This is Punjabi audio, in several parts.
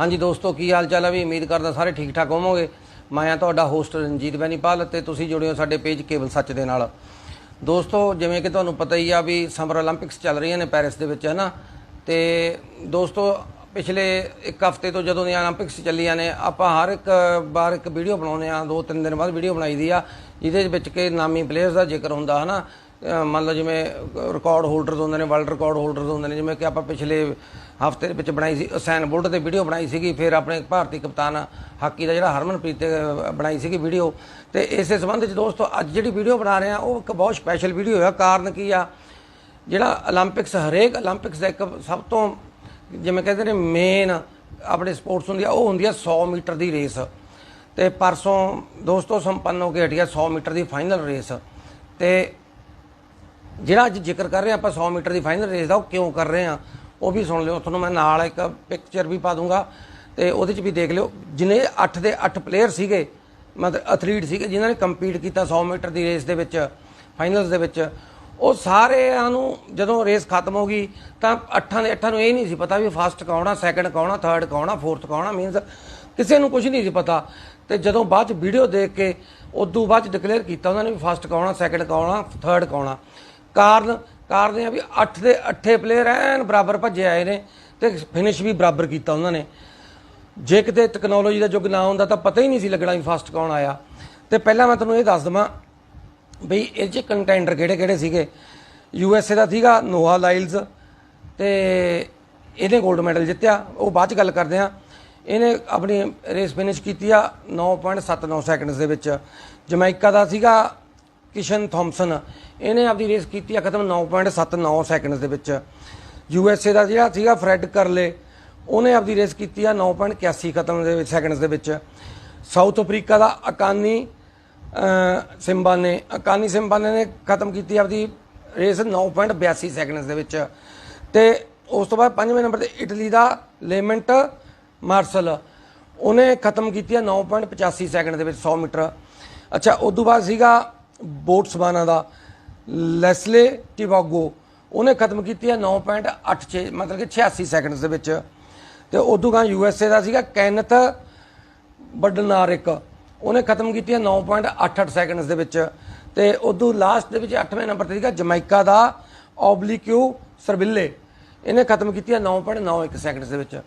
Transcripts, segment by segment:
ਹਾਂਜੀ ਦੋਸਤੋ, ਕੀ ਹਾਲ ਚਾਲ ਆ ਵੀ? ਉਮੀਦ ਕਰਦਾ ਸਾਰੇ ਠੀਕ ਠਾਕ ਹੋਵੋਗੇ। ਮੈਂ ਆ ਤੁਹਾਡਾ ਹੋਸਟ ਰਣਜੀਤ ਬੈਨੀਪਾਲ ਤੇ ਤੁਸੀਂ ਜੁੜੇ ਹੋ ਸਾਡੇ ਪੇਜ ਕੇਵਲ ਸੱਚ ਦੇ ਨਾਲ। ਦੋਸਤੋ, ਜਿਵੇਂ ਕਿ ਤੁਹਾਨੂੰ ਪਤਾ ਹੀ ਆ ਵੀ ਸਮਰ 올림픽ਸ ਚੱਲ ਰਹੀਆਂ ਨੇ ਪੈਰਿਸ ਦੇ ਵਿੱਚ ਹੈ ਨਾ ਤੇ ਦੋਸਤੋ, ਪਿਛਲੇ ਇੱਕ ਹਫ਼ਤੇ ਤੋਂ ਜਦੋਂ ਦੀਆਂ 올림픽ਸ ਚੱਲੀਆਂ ਨੇ, ਆਪਾਂ ਹਰ ਇੱਕ ਵਾਰ ਇੱਕ ਵੀਡੀਓ ਬਣਾਉਂਦੇ ਆ ਦੋ ਤਿੰਨ ਦਿਨ ਬਾਅਦ ਵੀਡੀਓ ਬਣਾਈ ਦੀ ਆ, ਜਿਹਦੇ ਵਿੱਚ ਕਿ ਨਾਮੀ ਪਲੇਅਰਸ ਦਾ ਜ਼ਿਕਰ ਹੁੰਦਾ ਹੈ ਨਾ ਮੰਨ ਲਓ ਜਿਵੇਂ ਰਿਕਾਰਡ ਹੋਲਡਰਸ ਹੁੰਦੇ ਨੇ ਵਰਲਡ ਰਿਕਾਰਡ ਹੋਲਡਰਸ ਹੁੰਦੇ ਨੇ, ਜਿਵੇਂ ਕਿ ਆਪਾਂ ਪਿਛਲੇ ਹਫ਼ਤੇ ਦੇ ਵਿੱਚ ਬਣਾਈ ਸੀ ਉਸੈਨ ਬੋਲਟ ਤੇ ਵੀਡੀਓ ਬਣਾਈ ਸੀਗੀ, ਫਿਰ ਆਪਣੇ ਭਾਰਤੀ ਕਪਤਾਨ ਹਾਕੀ ਦਾ ਜਿਹੜਾ ਹਰਮਨਪ੍ਰੀਤ ਬਣਾਈ ਸੀਗੀ ਵੀਡੀਓ ਤੇ ਇਸੇ ਸੰਬੰਧ ਵਿੱਚ ਦੋਸਤੋ, ਅੱਜ ਜਿਹੜੀ ਵੀਡੀਓ ਬਣਾ ਰਹੇ ਆ ਉਹ ਇੱਕ ਬਹੁਤ ਸਪੈਸ਼ਲ ਵੀਡੀਓ ਆ ਕਾਰਨ ਕੀ ਆ? ਜਿਹੜਾ 올림픽ਸ ਹਰੇਕ 올림픽ਸ ਦਾ ਇੱਕ ਸਭ ਤੋਂ ਜਿਵੇਂ ਕਹਿੰਦੇ ਨੇ ਮੇਨ ਆਪਣੇ ਸਪੋਰਟਸ ਹੁੰਦੀ ਆ, ਉਹ ਹੁੰਦੀ ਆ 100 ਮੀਟਰ ਦੀ ਰੇਸ ਤੇ ਪਰਸੋਂ ਦੋਸਤੋ ਸੰਪੰਨ ਹੋ ਕੇ ਹਟਿਆ 100 ਮੀਟਰ ਦੀ ਫਾਈਨਲ ਰੇਸ ਤੇ ਜਿਹੜਾ ਅੱਜ ਜ਼ਿਕਰ ਕਰ ਰਹੇ ਹਾਂ ਆਪਾਂ 100 ਮੀਟਰ ਦੀ ਫਾਈਨਲ ਰੇਸ ਦਾ, ਉਹ ਕਿਉਂ ਕਰ ਰਹੇ ਹਾਂ? ਉਹ ਵੀ ਸੁਣ ਲਿਓ, ਤੁਹਾਨੂੰ ਮੈਂ ਨਾਲ ਇੱਕ ਪਿਕਚਰ ਵੀ ਪਾ ਦੂੰਗਾ ਤੇ ਉਹਦੇ 'ਚ ਵੀ ਦੇਖ ਲਿਓ। ਜਿਨੇ 8 ਦੇ 8 ਪਲੇਅਰ ਸੀਗੇ, ਮਤਲਬ ਐਥਲੀਟ ਸੀਗੇ, ਜਿਨ੍ਹਾਂ ਨੇ ਕੰਪੀਟ ਕੀਤਾ 100 ਮੀਟਰ ਦੀ ਰੇਸ ਦੇ ਵਿੱਚ ਫਾਈਨਲਸ ਦੇ ਵਿੱਚ, ਉਹ ਸਾਰਿਆਂ ਨੂੰ ਜਦੋਂ ਰੇਸ ਖਤਮ ਹੋ ਗਈ, ਤਾਂ ਅੱਠਾਂ ਦੇ ਅੱਠਾਂ ਨੂੰ ਇਹ ਨਹੀਂ ਸੀ ਪਤਾ ਵੀ ਫਸਟ ਕੌਣਾ ਸੈਕੰਡ ਕੌਣਾ ਥਰਡ ਕੌਣਾ ਫੋਰਥ ਕੌਣਾ ਮੀਨਸ ਕਿਸੇ ਨੂੰ ਕੁਝ ਨਹੀਂ ਸੀ ਪਤਾ। ਤੇ ਜਦੋਂ ਬਾਅਦ ਚ ਵੀਡੀਓ ਦੇਖ ਕੇ, ਉਦੋਂ ਬਾਅਦ ਚ ਡਿਕਲੇਅਰ ਕੀਤਾ ਉਹਨਾਂ ਨੇ ਵੀ ਫਸਟ ਕੌਣਾ ਸੈਕੰਡ ਕੌਣਾ ਥਰਡ ਕੌਣਾ ਕਾਰਨ ਕਾਰਨ ਇਹ ਆ ਵੀ 8 ਦੇ 8 ਪਲੇਅਰ ਐਨ ਬਰਾਬਰ ਭੱਜੇ ਆਏ ਨੇ ਤੇ ਫਿਨਿਸ਼ ਵੀ ਬਰਾਬਰ ਕੀਤਾ ਉਹਨਾਂ ਨੇ। ਜੇ ਕਿਤੇ ਟੈਕਨੋਲੋਜੀ ਦਾ ਯੁੱਗ ਨਾ ਹੁੰਦਾ ਤਾਂ ਪਤਾ ਹੀ ਨਹੀਂ ਸੀ ਲੱਗਣਾ ਵੀ ਫਸਟ ਕੌਣ ਆਇਆ। ਤੇ ਪਹਿਲਾਂ ਮੈਂ ਤੁਹਾਨੂੰ ਇਹ ਦੱਸ ਦਵਾਂ ਬਈ ਇਹ ਚ ਕੰਟੈਂਡਰ ਕਿਹੜੇ ਕਿਹੜੇ ਸੀਗੇ? ਯੂ ਐਸ ਏ ਦਾ ਸੀਗਾ ਨੋਹਾ ਲਾਈਲਜ਼ ਤੇ ਇਹਨੇ 골ਡ ਮੈਡਲ ਜਿੱਤਿਆ। ਉਹ ਬਾਅਦ ਚ ਗੱਲ ਕਰਦੇ ਆ ਇਹਨੇ ਆਪਣੀ ਰੇਸ ਫਿਨਿਸ਼ ਕੀਤੀ ਆ 9.79 ਸੈਕਿੰਡਸ ਦੇ ਵਿੱਚ। ਜਮੈਕਾ ਦਾ ਸੀਗਾ ਕਿਸ਼ਨ ਥੌਮਸਨ, ਇਹਨੇ ਆਪਦੀ ਰੇਸ ਕੀਤੀ ਆ ਖਤਮ 9.79 ਸੈਕਿੰਡਸ ਦੇ ਵਿੱਚ। ਯੂ ਐਸ ਏ ਦਾ ਜਿਹੜਾ ਸੀਗਾ ਫਰੈਡ ਕਰਲੇ ਉਹਨੇ ਆਪਦੀ ਰੇਸ ਕੀਤੀ ਆ 9.81 ਖਤਮ ਦੇ ਵਿੱਚ ਸੈਕਿੰਡਸ ਦੇ ਵਿੱਚ। ਸਾਊਥ ਅਫਰੀਕਾ ਦਾ ਅਕਾਨੀ, ਅਹ ਸਿੰਬਾ ਨੇ ਅਕਾਨੀ ਸਿੰਬਾ ਨੇ ਖਤਮ ਕੀਤੀ ਆਪਦੀ ਰੇਸ 9.82 ਸੈਕਿੰਡਸ ਦੇ ਵਿੱਚ। ਤੇ ਉਸ ਤੋਂ ਬਾਅਦ ਪੰਜਵੇਂ ਨੰਬਰ ਤੇ ਇਟਲੀ ਦਾ ਲੇਮੈਂਟ ਮਾਰਸਲ ਉਹਨੇ ਖਤਮ ਕੀਤੀ ਆ 9.85 ਸੈਕਿੰਡ ਦੇ ਵਿੱਚ 100 ਮੀਟਰ। ਅੱਛਾ ਉਸ ਤੋਂ ਬਾਅਦ ਸੀਗਾ ਬੋਟਸਵਾਨਾ ਦਾ ਲੈਸਲੇ ਟਿਵਾਗੋ ਉਹਨੇ ਖਤਮ ਕੀਤੀ ਆ 9.86 ਮਤਲਬ ਕਿ 86 ਸੈਕਿੰਡਸ ਦੇ ਵਿੱਚ। ਤੇ ਉਦੋਂ ਗਾ ਯੂ ਐਸ ਏ ਦਾ ਸੀਗਾ ਕੈਨਥ ਬਡਨਾਰਿਕ, ਉਹਨੇ ਖਤਮ ਕੀਤੀ ਹੈ 9.88 ਸੈਕਿੰਡਸ ਦੇ ਵਿੱਚ। ਤੇ ਉਦੋਂ ਲਾਸਟ ਦੇ ਵਿੱਚ 8ਵੇਂ ਨੰਬਰ ਤੇ ਸੀਗਾ ਜਮੈਕਾ ਦਾ ਓਬਲੀਕਿਊ ਸਰਬਿੱਲੇ, ਇਹਨੇ ਖਤਮ ਕੀਤੀ ਹੈ 9.91 ਸੈਕਿੰਡਸ ਦੇ ਵਿੱਚ।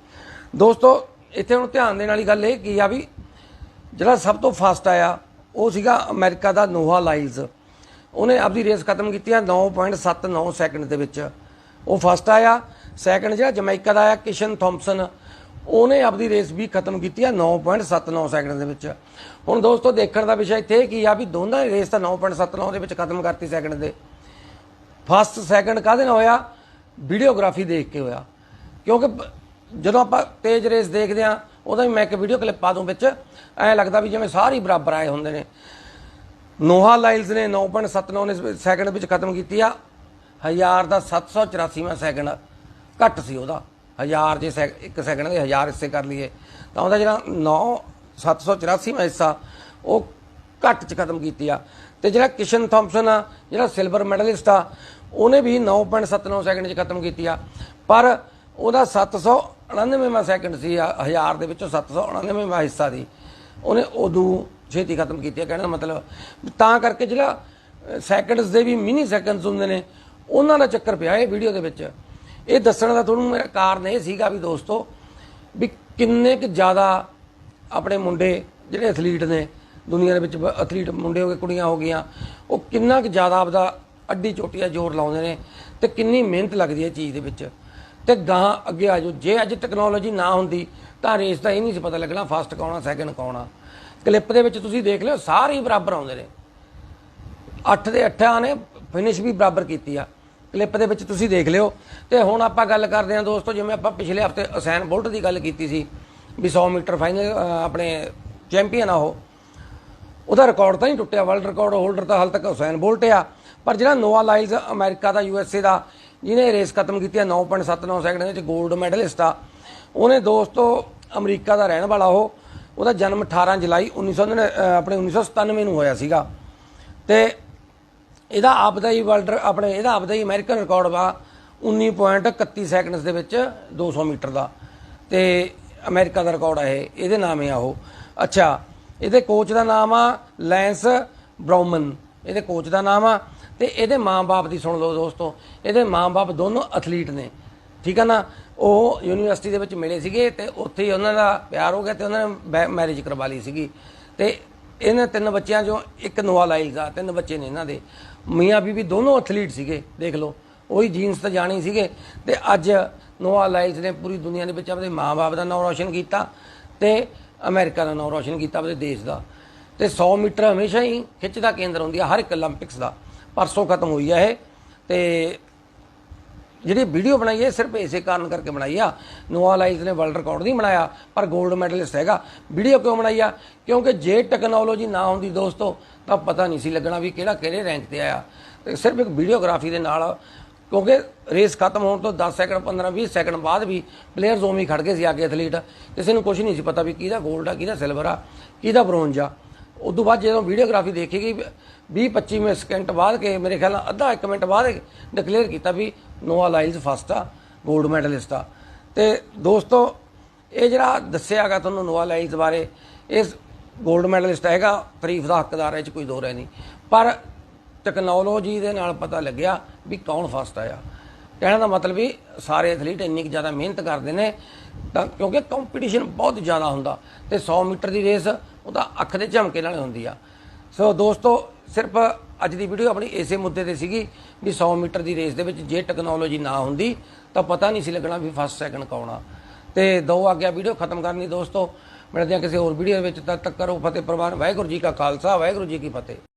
ਦੋਸਤੋ, ਇੱਥੇ ਹੁਣ ਧਿਆਨ ਦੇਣ ਵਾਲੀ ਗੱਲ ਇਹ ਕੀ ਆ ਵੀ ਜਿਹੜਾ ਸਭ ਤੋਂ ਫਾਸਟ ਆਇਆ ਉਹ ਸੀਗਾ ਅਮਰੀਕਾ ਦਾ ਨੋਹਾ ਲਾਈਲਸ ਉਹਨੇ ਆਪਦੀ ਰੇਸ ਖਤਮ ਕੀਤੀ ਹੈ 9.79 ਸੈਕਿੰਡ ਦੇ ਵਿੱਚ। ਉਹ ਫਸਟ ਆਇਆ, ਸੈਕਿੰਡ ਜਿਹੜਾ ਜਮੈਕਾ ਦਾ ਆਇਆ, ਕਿਸ਼ਨ ਥੌਮਸਨ ਉਹਨੇ ਆਪਦੀ ਰੇਸ ਵੀ ਖਤਮ ਕੀਤੀ ਹੈ 9.79 ਸੈਕਿੰਡ ਦੇ ਵਿੱਚ। ਹੁਣ ਦੋਸਤੋ, ਦੇਖਣ ਦਾ ਵਿਸ਼ਾ ਇੱਥੇ ਕੀ ਆ ਵੀ ਦੋਨਾਂ ਦੀ ਰੇਸ ਤਾਂ 9.79 ਦੇ ਵਿੱਚ ਖਤਮ ਕਰਤੀ ਸੈਕਿੰਡ ਦੇ। ਫਸਟ ਸੈਕਿੰਡ ਕਾਹਦੇ ਨਾਲ ਹੋਇਆ? ਵੀਡੀਓਗ੍ਰਾਫੀ ਦੇਖ ਕੇ ਹੋਇਆ। ਕਿਉਂਕਿ ਜਦੋਂ ਆਪਾਂ ਤੇਜ਼ ਰੇਸ ਦੇਖਦੇ ਆ ਉਹਦਾ ਵੀ ਮੈਂ ਇੱਕ ਵੀਡੀਓ ਕਲਿੱਪ ਪਾ ਦੂੰ ਵਿੱਚ। ਐਂ ਲੱਗਦਾ ਵੀ ਜਿਵੇਂ ਸਾਰੇ ਹੀ ਬਰਾਬਰ ਆਏ ਹੁੰਦੇ ਨੇ। ਨੋਹਾ ਲਾਈਲਸ ਨੇ 9.79 ਨੇ ਸੈਕਿੰਡ ਵਿੱਚ ਖਤਮ ਕੀਤੀ ਆ। ਹਜ਼ਾਰ ਦਾ 784ਵਾਂ ਸੈਕਿੰਡ ਘੱਟ ਸੀ ਉਹਦਾ। ਹਜ਼ਾਰ ਜੇ ਸੈਕ- ਇੱਕ ਸੈਕਿੰਡ ਦੇ ਹਜ਼ਾਰ ਹਿੱਸੇ ਕਰ ਲਈਏ। ਤਾਂ ਉਹਦਾ ਜਿਹੜਾ 9 784ਵਾਂ ਹਿੱਸਾ, ਉਹ ਘੱਟ ਚ ਖਤਮ ਕੀਤੀ ਆ। ਤੇ ਜਿਹੜਾ ਕਿਸ਼ਨ ਥੌਮਸਨ ਆ, ਜਿਹੜਾ ਸਿਲਵਰ ਮੈਡਲਿਸਟ ਆ, ਉਹਨੇ ਵੀ 9.79 ਸੈਕਿੰਡ ਚ ਖਤਮ ਕੀਤੀ ਆ। ਪਰ ਉਹਦਾ 799ਵਾਂ ਸੈਕਿੰਡ ਸੀ 1000 ਦੇ ਵਿੱਚੋਂ 799ਵਾਂ ਹਿੱਸਾ ਦੀ ਉਹਨੇ ਉਦੋਂ ਛੇਤੀ ਖਤਮ ਕੀਤੀ ਹੈ, ਕਹਿਣ ਦਾ ਮਤਲਬ, ਤਾਂ ਕਰਕੇ ਜਿਹੜਾ ਸੈਕਿੰਡਸ ਦੇ ਵੀ ਮਿਨੀ ਸੈਕਿੰਡਸ ਹੁੰਦੇ ਨੇ, ਉਹਨਾਂ ਦਾ ਚੱਕਰ ਪਿਆ ਇਹ ਵੀਡੀਓ ਦੇ ਵਿੱਚ। ਇਹ ਦੱਸਣ ਦਾ ਤੁਹਾਨੂੰ ਮੇਰਾ ਕਾਰਨ ਇਹ ਸੀਗਾ ਵੀ ਦੋਸਤੋ, ਵੀ ਕਿੰਨੇ ਕੁ ਜ਼ਿਆਦਾ ਆਪਣੇ ਮੁੰਡੇ ਜਿਹੜੇ ਐਥਲੀਟ ਨੇ, ਦੁਨੀਆ ਦੇ ਵਿੱਚ ਐਥਲੀਟ ਮੁੰਡੇ ਹੋ ਗਏ, ਕੁੜੀਆਂ ਹੋ ਗਈਆਂ, ਉਹ ਕਿੰਨਾ ਕੁ ਜ਼ਿਆਦਾ ਆਪਦਾ ਅੱਡੀ ਚੋਟੀ ਦਾ ਜ਼ੋਰ ਲਾਉਂਦੇ ਨੇ ਤੇ ਕਿੰਨੀ ਮਿਹਨਤ ਲੱਗਦੀ ਹੈ ਚੀਜ਼ ਦੇ ਵਿੱਚ। ਤੇ ਗਾਂ ਅੱਗੇ ਆ ਜਾਓ। ਜੇ ਅੱਜ ਟੈਕਨੋਲੋਜੀ ਨਾ ਹੁੰਦੀ, ਤਾਂ ਰੇਸ ਦਾ ਇਹ ਨਹੀਂ ਸੀ ਪਤਾ ਲੱਗਣਾ ਫਸਟ ਕੌਣਾ ਸੈਕਿੰਡ ਕੌਣਾ ਕਲਿੱਪ ਦੇ ਵਿੱਚ ਤੁਸੀਂ ਦੇਖ ਲਿਓ, ਸਾਰੇ ਹੀ ਬਰਾਬਰ ਆਉਂਦੇ ਨੇ। 8 ਦੇ 8 ਨੇ ਫਿਨਿਸ਼ ਵੀ ਬਰਾਬਰ ਕੀਤੀ ਆ। ਕਲਿੱਪ ਦੇ ਵਿੱਚ ਤੁਸੀਂ ਦੇਖ ਲਿਓ। ਤੇ ਹੁਣ ਆਪਾਂ ਗੱਲ ਕਰਦੇ ਹਾਂ ਦੋਸਤੋ, ਜਿਵੇਂ ਆਪਾਂ ਪਿਛਲੇ ਹਫ਼ਤੇ ਉਸੈਨ ਬੋਲਟ ਦੀ ਗੱਲ ਕੀਤੀ ਸੀ ਵੀ 100 ਮੀਟਰ ਫਾਈਨਲ ਆਪਣੇ ਚੈਂਪੀਅਨ ਆ ਉਹ। ਉਹਦਾ ਰਿਕਾਰਡ ਤਾਂ ਨਹੀਂ ਟੁੱਟਿਆ ਵਰਲਡ ਰਿਕਾਰਡ ਹੋਲਡਰ ਤਾਂ ਹਾਲ ਤੱਕ ਹੁਸੈਨ ਬੋਲਟ ਆ। ਪਰ ਜਿਹੜਾ ਨੋਆ ਲਾਈਲਸ ਅਮਰੀਕਾ ਦਾ ਯੂ ਐਸ ਏ ਦਾ ਜਿਹਨੇ ਰੇਸ ਖਤਮ ਕੀਤੀ ਹੈ 9.79 ਸੈਕਿੰਡ ਵਿੱਚ 골ਡ ਮੈਡਲਿਸਟ ਆ। ਉਹਨੇ ਦੋਸਤੋ ਅਮਰੀਕਾ ਦਾ ਰਹਿਣ ਵਾਲਾ ਉਹ, ਉਹਦਾ ਜਨਮ 18 ਜੁਲਾਈ 1900 ਆਪਣੇ 1997 ਨੂੰ ਹੋਇਆ ਸੀਗਾ। ਤੇ ਇਹਦਾ ਆਪਦਾ ਹੀ ਵਰਲਡ ਆਪਣੇ ਇਹਦਾ ਆਪਦਾ ਹੀ ਅਮਰੀਕਨ ਰਿਕਾਰਡ ਵਾ 19.31 ਸੈਕਿੰਡਸ ਦੇ ਵਿੱਚ 200 ਮੀਟਰ ਦਾ। ਤੇ ਅਮਰੀਕਾ ਦਾ ਰਿਕਾਰਡ ਆ ਇਹ, ਇਹਦੇ ਨਾਮ ਹੈ ਉਹ। ਅੱਛਾ, ਇਹਦੇ ਕੋਚ ਦਾ ਨਾਮ ਆ ਲੈਂਸ ਬਰਾਉਮਨ ਇਹਦੇ ਕੋਚ ਦਾ ਨਾਮ ਆ ਤੇ ਇਹਦੇ ਮਾਂ-ਬਾਪ ਦੀ ਸੁਣ ਲਓ ਦੋਸਤੋ, ਇਹਦੇ ਮਾਂ-ਬਾਪ ਦੋਨੋਂ ਐਥਲੀਟ ਨੇ। ਠੀਕ ਹੈ ਨਾ? ਉਹ ਯੂਨੀਵਰਸਿਟੀ ਦੇ ਵਿੱਚ ਮਿਲੇ ਸੀਗੇ ਤੇ ਉੱਥੇ ਹੀ ਉਹਨਾਂ ਦਾ ਪਿਆਰ ਹੋ ਗਿਆ ਤੇ ਉਹਨਾਂ ਨੇ ਮੈਰਿਜ ਕਰਵਾ ਲਈ ਸੀਗੀ। ਤੇ ਇਹਨਾਂ ਤਿੰਨ ਬੱਚਿਆਂ ਚੋਂ ਇੱਕ ਨਵਾਲਾਈਜ਼ ਆ, ਤਿੰਨ ਬੱਚੇ ਨੇ ਇਹਨਾਂ ਦੇ। ਮੀਆਂ ਬੀਬੀ ਦੋਨੋਂ ਐਥਲੀਟ ਸੀਗੇ, ਦੇਖ ਲਓ। ਉਹੀ ਜੀਨਸ ਤਾਂ ਜਾਣੀ ਸੀਗੇ। ਤੇ ਅੱਜ ਨਵਾਲਾਈਜ਼ ਨੇ ਪੂਰੀ ਦੁਨੀਆ ਦੇ ਵਿੱਚ ਆਪਣੇ ਮਾਂ-ਬਾਪ ਦਾ ਨਾਮ ਰੌਸ਼ਨ ਕੀਤਾ ਤੇ ਅਮਰੀਕਾ ਦਾ ਨਾਮ ਰੌਸ਼ਨ ਕੀਤਾ ਆਪਣੇ ਦੇਸ਼ ਦਾ। ਤੇ 100 ਮੀਟਰ ਹਮੇਸ਼ਾ ਹੀ ਖਿੱਚ ਦਾ ਕੇਂਦਰ ਹੁੰਦੀ ਹੈ ਹਰ ਇੱਕ 올림픽ਸ ਦਾ। ਪਰਸੋਂ ਖਤਮ ਹੋਈ ਆ ਇਹ। ਤੇ ਜਿਹੜੀ ਵੀਡੀਓ ਬਣਾਈ ਹੈ ਸਿਰਫ ਇਸੇ ਕਾਰਨ ਕਰਕੇ ਬਣਾਈ ਆ। ਨੋਆ ਲਾਈਜ਼ ਨੇ ਵਰਲਡ ਰਿਕਾਰਡ ਨਹੀਂ ਬਣਾਇਆ, ਪਰ 골ਡ ਮੈਡਲਿਸਟ ਹੈਗਾ। ਵੀਡੀਓ ਕਿਉਂ ਬਣਾਈ ਆ? ਕਿਉਂਕਿ ਜੇ ਟੈਕਨੋਲੋਜੀ ਨਾ ਹੁੰਦੀ ਦੋਸਤੋ, ਤਾਂ ਪਤਾ ਨਹੀਂ ਸੀ ਲੱਗਣਾ ਵੀ ਕਿਹੜਾ ਕਿਹੜੇ ਰੈਂਕ ਤੇ ਆਇਆ। ਤੇ ਸਿਰਫ ਇੱਕ ਵੀਡੀਓਗ੍ਰਾਫੀ ਦੇ ਨਾਲ, ਕਿਉਂਕਿ ਰੇਸ ਖਤਮ ਹੋਣ ਤੋਂ 10 ਸੈਕਿੰਡ 15 20 ਸੈਕਿੰਡ ਬਾਅਦ ਵੀ ਪਲੇਅਰਸ ਉਵੇਂ ਖੜ ਗਏ ਸੀ ਅੱਗੇ ਐਥਲੀਟ ਕਿਸੇ ਨੂੰ ਕੁਝ ਨਹੀਂ ਸੀ ਪਤਾ ਵੀ ਕਿਹਦਾ 골ਡ ਆ, ਕਿਹਦਾ ਸਿਲਵਰ ਆ, ਕਿਹਦਾ ਬ੍ਰੌਂਜ ਆ। ਉਸ ਤੋਂ ਬਾਅਦ ਜਦੋਂ ਵੀਡੀਓਗ੍ਰਾਫੀ ਦੇਖੀ ਗਈ 20 25 ਸਕਿੰਟ ਬਾਅਦ ਕੇ ਮੇਰੇ ਖਿਆਲ ਨਾਲ ਅੱਧਾ 1 ਮਿੰਟ ਬਾਅਦ ਡਿਕਲੇਅਰ ਕੀਤਾ ਵੀ ਨੋਆ ਲਾਈਲਸ ਫਸਟ ਆ 골ਡ ਮੈਡਲਿਸਟ ਆ। ਤੇ ਦੋਸਤੋ, ਇਹ ਜਿਹੜਾ ਦੱਸਿਆਗਾ ਤੁਹਾਨੂੰ ਨੋਆ ਲਾਈਲਸ ਬਾਰੇ, ਇਸ 골ਡ ਮੈਡਲਿਸਟ ਹੈਗਾ, ਤਾਰੀਫ ਦਾ ਹੱਕਦਾਰ ਹੈ, ਇਹ ਚ ਕੋਈ ਦੋ ਰਹਿ ਨਹੀਂ। ਪਰ ਟੈਕਨੋਲੋਜੀ ਦੇ ਨਾਲ ਪਤਾ ਲੱਗਿਆ ਵੀ ਕੌਣ ਫਸਟ ਆਇਆ। ਕਹਿਣ ਦਾ ਮਤਲਬ ਵੀ ਸਾਰੇ ਐਥਲੀਟ ਇੰਨੀ ਕੁ ਜ਼ਿਆਦਾ ਮਿਹਨਤ ਕਰਦੇ ਨੇ, ਤਾਂ ਕਿਉਂਕਿ ਕੰਪੀਟੀਸ਼ਨ ਬਹੁਤ ਜ਼ਿਆਦਾ ਹੁੰਦਾ। ਤੇ 100 ਮੀਟਰ ਦੀ ਰੇਸ ਉਹ ਤਾਂ ਅੱਖ ਦੇ ਝਮਕੇ ਨਾਲ ਹੁੰਦੀ ਆ। ਸੋ ਦੋਸਤੋ, ਸਿਰਫ ਅੱਜ ਦੀ ਵੀਡੀਓ ਆਪਣੀ ਇਸੇ ਮੁੱਦੇ ਤੇ ਸੀਗੀ ਵੀ 100 ਮੀਟਰ ਦੀ ਰੇਸ ਦੇ ਵਿੱਚ ਜੇ ਟੈਕਨੋਲੋਜੀ ਨਾ ਹੁੰਦੀ, ਤਾਂ ਪਤਾ ਨਹੀਂ ਸੀ ਲੱਗਣਾ ਵੀ ਫਸਟ ਸੈਕਿੰਡ ਕੌਣ ਆ। ਤੇ ਦੋ ਆ ਗਿਆ ਵੀਡੀਓ ਖਤਮ ਕਰਨੀ ਦੋਸਤੋ, ਮਿਲਦੇ ਹਾਂ ਕਿਸੇ ਹੋਰ ਵੀਡੀਓ ਦੇ ਵਿੱਚ। ਤਦ ਤੱਕ ਕਰੋ ਫਤਿਹ ਪ੍ਰਵਾਨ ਵਾਹਿਗੁਰੂ ਜੀ ਕਾ ਖਾਲਸਾ, ਵਾਹਿਗੁਰੂ ਜੀ ਕੀ ਫਤਿਹ।